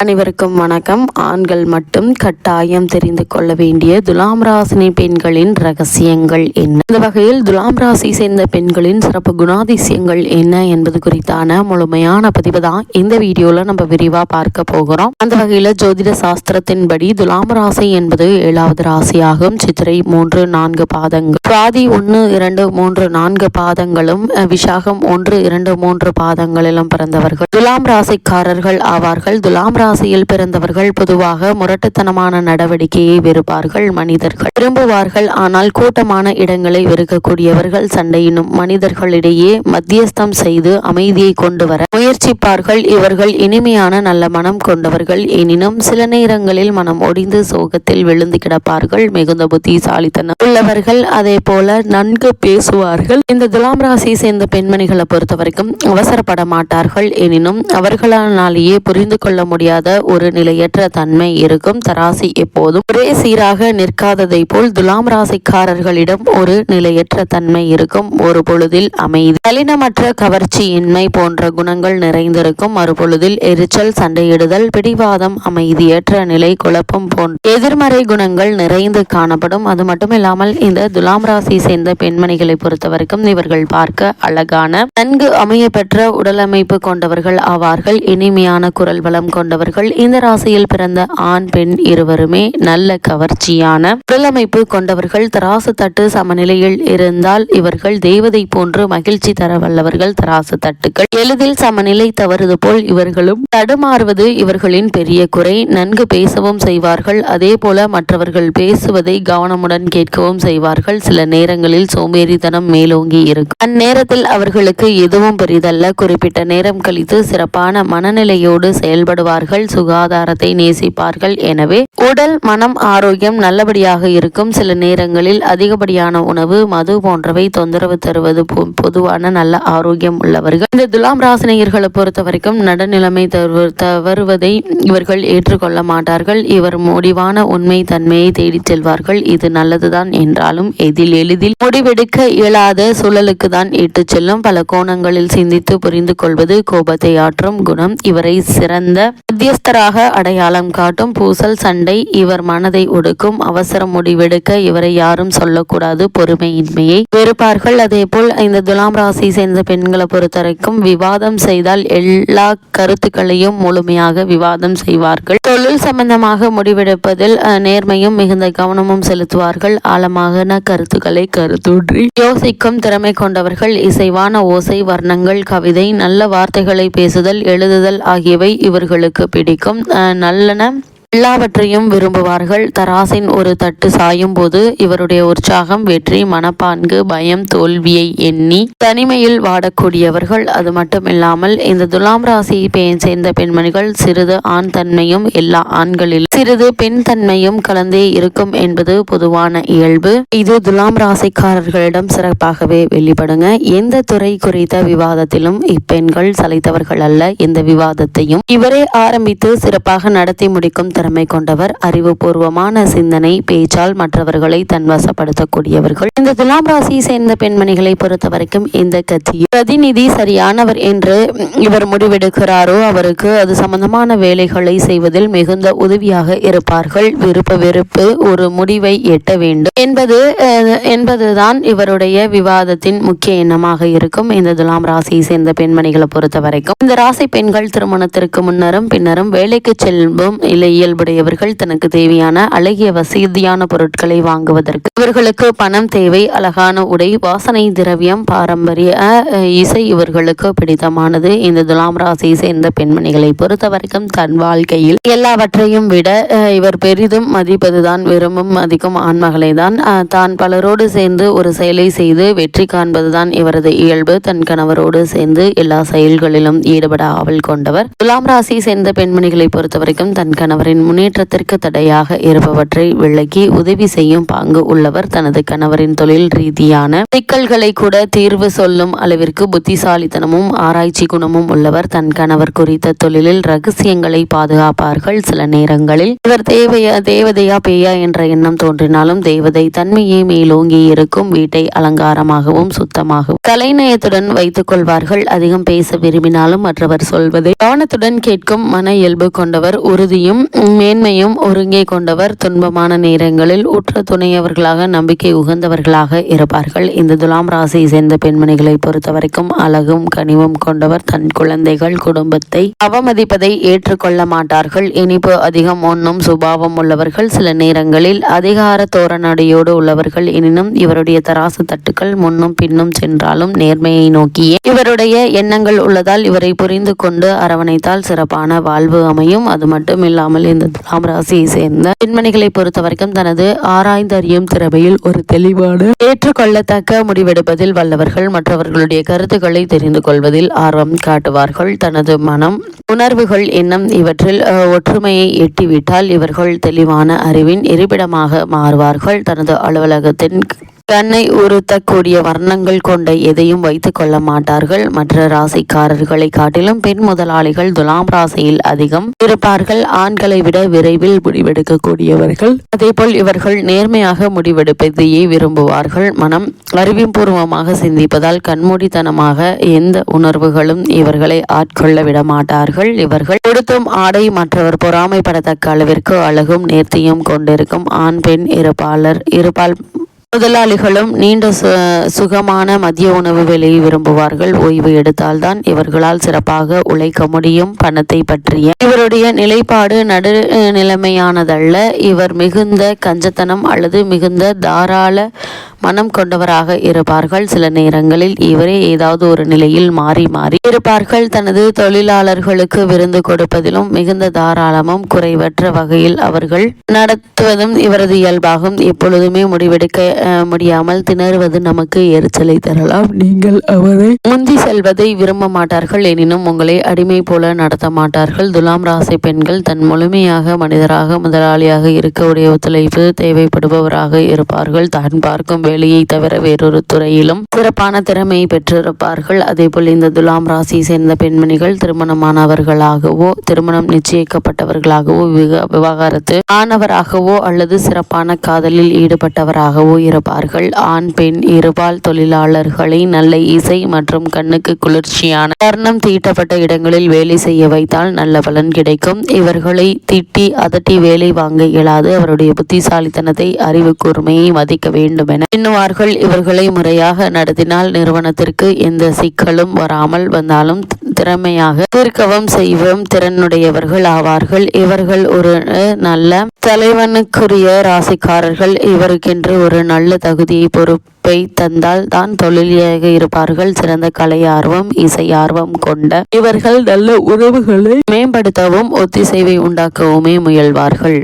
அனைவருக்கும் வணக்கம். ஆண்கள் மட்டும் கட்டாயம் தெரிந்து கொள்ள வேண்டிய துலாம் ராசினி பெண்களின் ரகசியங்கள் என்ன? இந்த வகையில் துலாம் ராசி சேர்ந்த பெண்களின் சிறப்பு குணாதிசயங்கள் என்ன என்பது குறித்தான முழுமையான பதிவு தான் இந்த வீடியோல நம்ம விரிவா பார்க்க போகிறோம். அந்த வகையில ஜோதிட சாஸ்திரத்தின்படி துலாம் ராசி என்பது ஏழாவது ராசியாகும். சித்திரை மூன்று நான்கு பாதங்கள். சுவாதி ஒன்று இரண்டு மூன்று நான்கு பாதங்களும் அஹ், விஷாகம் ஒன்று இரண்டு மூன்று பாதங்களிலும் பிறந்தவர்கள். துலாம் ராசிக்காரர்கள் ஆவார்கள். துலாம் ராசியில் பிறந்தவர்கள் பொதுவாக முரட்டுத்தனமான நடவடிக்கையை வெறுப்பார்கள் மனிதர்கள் விரும்புவார்கள். ஆனால் கூட்டமான இடங்களை வெறுக்கக்கூடியவர்கள் சண்டையினும் மனிதர்களிடையே மத்தியஸ்தம் செய்து அமைதியை கொண்டு வர முயற்சிப்பார்கள். இவர்கள் இனிமையான நல்ல மனம் கொண்டவர்கள். எனினும் சில நேரங்களில் மனம் ஒடிந்து சோகத்தில் விழுந்து கிடப்பார்கள். மிகுந்த புத்திசாலித்தனம் உள்ளவர்கள் அதே போல நன்கு பேசுவார்கள். இந்த துலாம் ராசியை சேர்ந்த பெண்மணிகளை பொறுத்தவரைக்கும் அவசரப்பட மாட்டார்கள். எனினும் அவர்களாலேயே புரிந்து கொள்ள முடியாத ஒரு நிலையற்ற தன்மை இருக்கும். தராசி எப்போதும் ஒரே சீராக நிற்காததை போல் துலாம் ராசிக்காரர்களிடம் ஒரு நிலையற்ற தன்மை இருக்கும். ஒரு பொழுதில் அமைதி கலினமற்ற கவர்ச்சியின்மை போன்ற குணங்கள் நிறைந்திருக்கும். மறுபொழுதில் எரிச்சல் சண்டையிடுதல் பிடிவாதம் அமைதியற்ற நிலை குழப்பம் போன்ற எதிர்மறை குணங்கள் நிறைந்து காணப்படும். அது மட்டும் இல்லாமல் இந்த துலாம் ராசி சேர்ந்த பெண்மணிகளை பொறுத்தவரைக்கும் இவர்கள் பார்க்க அழகான நன்கு அமைய பெற்ற உடலமைப்பு கொண்டவர்கள் ஆவார்கள். இனிமையான குரல் வளம் கொண்டவர்கள் இந்த ராசியில் பிறந்த ஆண் பெண் இருவருமே நல்ல கவர்ச்சியான உடலமைப்பு கொண்டவர்கள். தராசு தட்டு சமநிலையில் இருந்தால் இவர்கள் தெய்வதை போன்று மகிழ்ச்சி தர வல்லவர்கள். தராசு தட்டுகள் எளிதில் சமநிலை தவறுது போல் இவர்களும் தடுமாறுவது இவர்களின் பெரிய குறை. நன்கு பேசவும் செய்வார்கள். அதே போல மற்றவர்கள் பேசுவதை கவனமுடன் கேட்கவும் செய்வார்கள். சில நேரங்களில் சோம்பேறித்தனம் மேலோங்கி இருக்கும். அந்நேரத்தில் அவர்களுக்கு எதுவும் பெரிதல்ல. குறிப்பிட்ட நேரம் கழித்து சிறப்பான மனநிலையோடு செயல்படுவார்கள். சுகாதாரத்தை நேசிப்பார்கள். எனவே உடல் மனம் ஆரோக்கியம் நல்லபடியாக இருக்கும். சில நேரங்களில் அதிகப்படியான உணவு மது போன்றவை தொந்தரவு தருவது பொதுவான நல்ல ஆரோக்கியம் உள்ளவர்கள். இந்த துலாம் ராசினியர்களை பொறுத்த வரைக்கும் நடுநிலைமை தவறுவதை இவர்கள் ஏற்றுக்கொள்ள மாட்டார்கள். இவர் முடிவான உண்மை தன்மையை தேடிச் செல்வார்கள். இது நல்லதுதான் என்றாலும் எதில் எளிதில் முடிவெடுக்க இயலாத சூழலுக்கு தான் இட்டுச் செல்லும். பல கோணங்களில் சிந்தித்து புரிந்து கொள்வது கோபத்தை ஆற்றும் குணம். இவரை சிறந்த மத்திய மத்தியஸ்தராக அடையாளம் காட்டும் பூசல் சண்டை இவர் மனதை ஒடுக்கும். அவசர முடிவெடுக்க இவரை யாரும் சொல்லக்கூடாது. பொறுமையின்மையை வெறுப்பார்கள். அதேபோல் இந்த துலாம் ராசி சேர்ந்த பெண்களை பொறுத்தவரைக்கும் விவாதம் செய்தால் எல்லா கருத்துக்களையும் முழுமையாக விவாதம் செய்வார்கள். தொழில் சம்பந்தமாக முடிவெடுப்பதில் அஹ், நேர்மையும் மிகுந்த கவனமும் செலுத்துவார்கள். ஆழமான கருத்துக்களை கருத்தூற்றி யோசிக்கும் திறமை கொண்டவர்கள் இசைவான ஓசை வர்ணங்கள் கவிதை நல்ல வார்த்தைகளை பேசுதல் எழுதுதல் ஆகியவை இவர்களுக்கு பிடிக்கும். நல்லெண்ணெய் எல்லாவற்றையும் விரும்புவார்கள். தராசின் ஒரு தட்டு சாயும் போது இவருடைய உற்சாகம் வெற்றி மனப்பான்கு பயம் தோல்வியை எண்ணி தனிமையில் வாடக்கூடியவர்கள். அது மட்டுமில்லாமல் இந்த துலாம் ராசியை சேர்ந்த பெண்மணிகள் சிறிது ஆண் தன்மையும் எல்லா ஆண்களில் சிறிது பெண் தன்மையும் கலந்தே இருக்கும் என்பது பொதுவான இயல்பு. இது துலாம் ராசிக்காரர்களிடம் சிறப்பாகவே வெளிப்படுங்க. எந்த துறை குறித்த விவாதத்திலும் இப்பெண்கள் சலைத்தவர்கள் அல்ல. இந்த விவாதத்தையும் இவரே ஆரம்பித்து சிறப்பாக நடத்தி முடிக்கும் திறமை கொண்டவர் அறிவுபூர்வமான சிந்தனை பேச்சால் மற்றவர்களை தன்வசப்படுத்தக்கூடியவர்கள். இந்த துலாம் ராசியை சேர்ந்த பெண்மணிகளை பொறுத்த வரைக்கும் இந்த கட்சியில் பிரதிநிதி சரியானவர் என்று இவர் முடிவெடுக்கிறாரோ அவருக்கு அது சம்பந்தமான வேலைகளை செய்வதில் மிகுந்த உதவியாக இருப்பார்கள். விருப்ப வெறுப்பு ஒரு முடிவை எட்ட வேண்டும் என்பது என்பதுதான் இவருடைய விவாதத்தின் முக்கிய எண்ணமாக இருக்கும். இந்த துலாம் ராசியை சேர்ந்த பெண்மணிகளை பொறுத்த வரைக்கும் இந்த ராசி பெண்கள் திருமணத்திற்கு முன்னரும் பின்னரும் வேலைக்கு செல்லும் இல்லை இயல்புடையவர்கள் தனக்கு தேவையான அழகிய வசதியான பொருட்களை வாங்குவதற்கு. இவர்களுக்கு பணம் தேவை அழகான உடை வாசனை திரவியம் பாரம்பரிய இசை இவர்களுக்கு பிடித்தமானது. இந்த துலாம் ராசியை சேர்ந்த பெண்மணிகளை பொறுத்த வரைக்கும் தன் வாழ்க்கையில் எல்லாவற்றையும் விட இவர் பெரிதும் மதிப்பதுதான் விரும்பும் மதிக்கும் ஆண்மகளை தான் தான் பலரோடு சேர்ந்து ஒரு செயலை செய்து வெற்றி காண்பதுதான் இவரது இயல்பு. தன் கணவரோடு சேர்ந்து எல்லா செயல்களிலும் ஈடுபட ஆவல் கொண்டவர். துலாம் ராசியை சேர்ந்த பெண்மணிகளை பொறுத்த வரைக்கும் தன் கணவரின் முன்னேற்றத்திற்கு தடையாக இருப்பவற்றை விலகி உதவி செய்யும் பாங்கு உள்ளவர் தனது கணவரின் தொழில் ரீதியான சிக்கல்களை கூட தீர்வு சொல்லும் அளவிற்கு புத்திசாலித்தனமும் ஆராய்ச்சி குணமும் உள்ளவர். தன் கணவர் குறித்த தொழிலில் ரகசியங்களை பாதுகாப்பார்கள். சில நேரங்களில் இவர் தேவையா தேவதையா பேயா என்ற எண்ணம் தோன்றினாலும் தேவதை தன்மையே மேலோங்கி இருக்கும். வீட்டை அலங்காரமாகவும் சுத்தமாகவும் கலைநயத்துடன் வைத்துக் கொள்வார்கள். அதிகம் பேச விரும்பினாலும் மற்றவர் சொல்வதை கவனத்துடன் கேட்கும் மன இயல்பு கொண்டவர். உறுதியும் மேன்மையும் ஒருங்கே கொண்டவர் துன்பமான நேரங்களில் உற்ற துணையவர்களாக நம்பிக்கை உகந்தவர்களாக இருப்பார்கள். இந்த துலாம் ராசியை சேர்ந்த பெண்மணிகளை பொறுத்தவரைக்கும் அழகும் கனிவும் கொண்டவர். தன் குழந்தைகள் குடும்பத்தை அவமதிப்பதை ஏற்றுக்கொள்ள மாட்டார்கள். இனிப்பு அதிகம் ஒன்றும் சுபாவம் உள்ளவர்கள். சில நேரங்களில் அதிகார தோரணடியோடு உள்ளவர்கள். எனினும் இவருடைய தராசு தட்டுக்கள் முன்னும் பின்னும் சென்றாலும் நேர்மையை நோக்கியே இவருடைய எண்ணங்கள் உள்ளதால் இவரை புரிந்து கொண்டு அரவணைத்தால் சிறப்பான வாழ்வு அமையும். அது மட்டும் இல்லாமல் இந்த துலாம் ராசியை சேர்ந்த பெண்மணிகளை பொறுத்தவரைக்கும் தனது ஆராய்ந்தறியும் திறமையில் ஒரு தெளிவான ஏற்றுக்கொள்ளத்தக்க முடிவெடுப்பதில் வல்லவர்கள் மற்றவர்களுடைய கருத்துக்களை தெரிந்து கொள்வதில் ஆர்வம் காட்டுவார்கள். தனது மனம் உணர்வுகள் எண்ணம் இவற்றில் ஒற்றுமையை எட்டிவிட்டால் இவர்கள் தெளிவான அறிவின் இருப்பிடமாக மாறுவார்கள். தனது அலுவலகத்தின் கண்ணை உறுத்தக்கூடிய வர்ணங்கள் கொண்ட எதையும் வைத்துக் கொள்ள மாட்டார்கள். மற்ற ராசிக்காரர்களை காட்டிலும் பெண் முதலாளிகள் துலாம் ராசியில் அதிகம் இருப்பார்கள். ஆண்களை விட விரைவில் முடிவெடுக்கக்கூடியவர்கள். அதேபோல் இவர்கள் நேர்மையாக முடிவெடுப்பதையே விரும்புவார்கள். மனம் அறிவுபூர்வமாக சிந்திப்பதால் கண்மூடித்தனமாக எந்த உணர்வுகளும் இவர்களை ஆட்கொள்ள விட மாட்டார்கள் இவர்கள் கொடுத்தும் ஆடை மற்றவர் பொறாமைப்படத்தக்க அளவிற்கு அழகும் நேர்த்தியும் கொண்டிருக்கும் ஆண் பெண் இருப்பாளர் இருபால் முதலாளிகளும் நீண்ட சு சுகமான மதிய உணவு வேலையை விரும்புவார்கள். ஓய்வு எடுத்தால்தான் இவர்களால் சிறப்பாக உழைக்க முடியும். பணத்தை பற்றிய இவருடைய நிலைப்பாடு நடு நிலைமையானதல்ல. இவர் மிகுந்த கஞ்சத்தனம் அல்லது மிகுந்த தாராள மனம் கொண்டவராக இருப்பார்கள். சில நேரங்களில் இவரே ஏதாவது ஒரு நிலையில் மாறி மாறி இருப்பார்கள். தனது தொழிலாளர்களுக்கு விருந்து கொடுப்பதிலும் மிகுந்த தாராளமும் குறைவற்ற வகையில் அவர்கள் நடத்துவதும் இவரது இயல்பாகும். எப்பொழுதுமே முடிவெடுக்க முடியாமல் திணறுவது நமக்கு எரிச்சலை தரலாம். நீங்கள் அவரை முந்தி செல்வதை விரும்ப மாட்டார்கள். எனினும் உங்களை அடிமை போல நடத்த மாட்டார்கள். துலாம் ராசி பெண்கள் தன் முழுமையாக மனிதராக முதலாளியாக இருக்க உடைய ஒத்துழைப்பு தேவைப்படுபவராக இருப்பார்கள். தான் பார்க்கும் வேலையை தவிர வேறொரு துறையிலும் சிறப்பான திறமையை பெற்றிருப்பார்கள். அதேபோல் இந்த துலாம் ராசியை சேர்ந்த பெண்மணிகள் திருமணமானவர்களாகவோ திருமணம் நிச்சயிக்கப்பட்டவர்களாகவோ விவ- விவாகரத்து ஆனவராகவோ அல்லது சிறப்பான காதலில் ஈடுபட்டவராகவோ இருப்பார்கள். ஆண் பெண் இருபால் தொழிலாளர்களை நல்ல இசை மற்றும் கண்ணுக்கு குளிர்ச்சியான வர்ணம் தீட்டப்பட்ட இடங்களில் வேலை செய்ய வைத்தால் நல்ல பலன் கிடைக்கும். இவர்களை திட்டி அதட்டி வேலை வாங்க இயலாது. அவருடைய புத்திசாலித்தனத்தை அறிவு கூர்மையை மதிக்க வேண்டும் என எண்ணுவார்கள் இவர்களை முறையாக நடத்தினால் நிறுவனத்திற்கு எந்த சிக்கலும் வராமல் வந்தாலும் திறமையாக தீர்க்கவும் செய்வோம். திறனுடையவர்கள் ஆவார்கள். இவர்கள் ஒரு நல்ல தலைவனுக்குரிய ராசிக்காரர்கள். இவருக்கென்று ஒரு நல்ல தகுதியை பொறுப்பை தந்தால் தான் தொழிலியாக இருப்பார்கள். சிறந்த கலை ஆர்வம் இசை ஆர்வம் கொண்ட இவர்கள் நல்ல உறவுகளை மேம்படுத்தவும் ஒத்திசைவை உண்டாக்கவுமே முயல்வார்கள்.